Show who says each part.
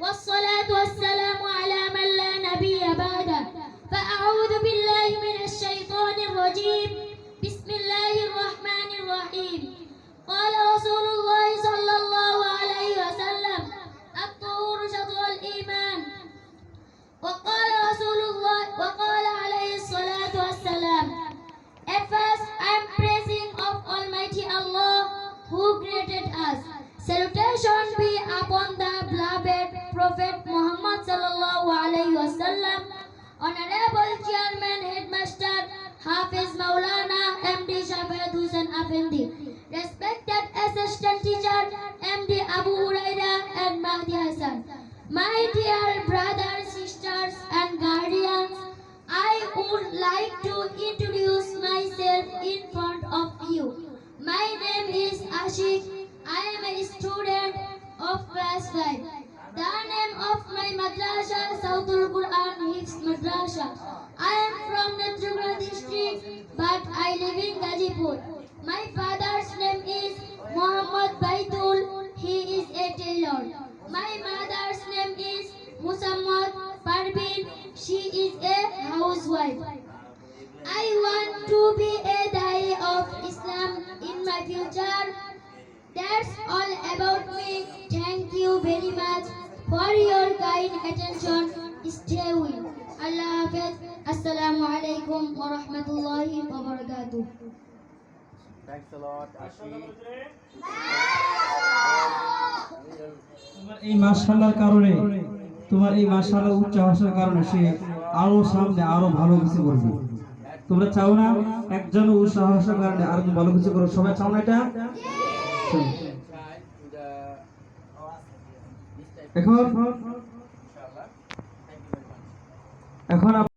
Speaker 1: والصلاة والسلام على من لا نبي بعده. فأعوذ بالله من الشيطان الرجيم. بسم الله الرحمن الرحيم. قال رسول الله صلى الله عليه وسلم الطهور شطر الإيمان. وقال رسول الله وقال عليه الصلاة والسلام At first I am praising of Almighty Allah who created us. Salutation be upon the Hafiz Maulana MD Shafiyat Hussain Afendi, respected Assistant Teacher MD Abu Huraira and Mahdi Hassan. My dear brothers, sisters and guardians, I would like to introduce myself in front of you. My name is Ashik. I am a student of class 5. The name of my madrasa Southul Quran Hifz Madrasa. I but I live in Gajipur. My father's name is Muhammad Baitul. He is a tailor. My mother's name is Musammad Parveen. She is a housewife. I want to be a Dai of Islam in my future. That's all about me. Thank you very much for your kind attention. ইস্টেউই আল্লাহ হাফেজ আসসালামু আলাইকুম ওয়া
Speaker 2: রাহমাতুল্লাহি ওয়া বারাকাতুহু thanks
Speaker 3: a এই মাশাআল্লাহর কারণে তোমার এই মাশাআল্লাহ উচ্চ আসার কারণে সে আরও সামনে আরও ভালো কিছু করবে তোমরা চাও না একজন উৎসাহ আসার কারণে আরও ভালো কিছু করো সবাই চাও না এটা এখন এখন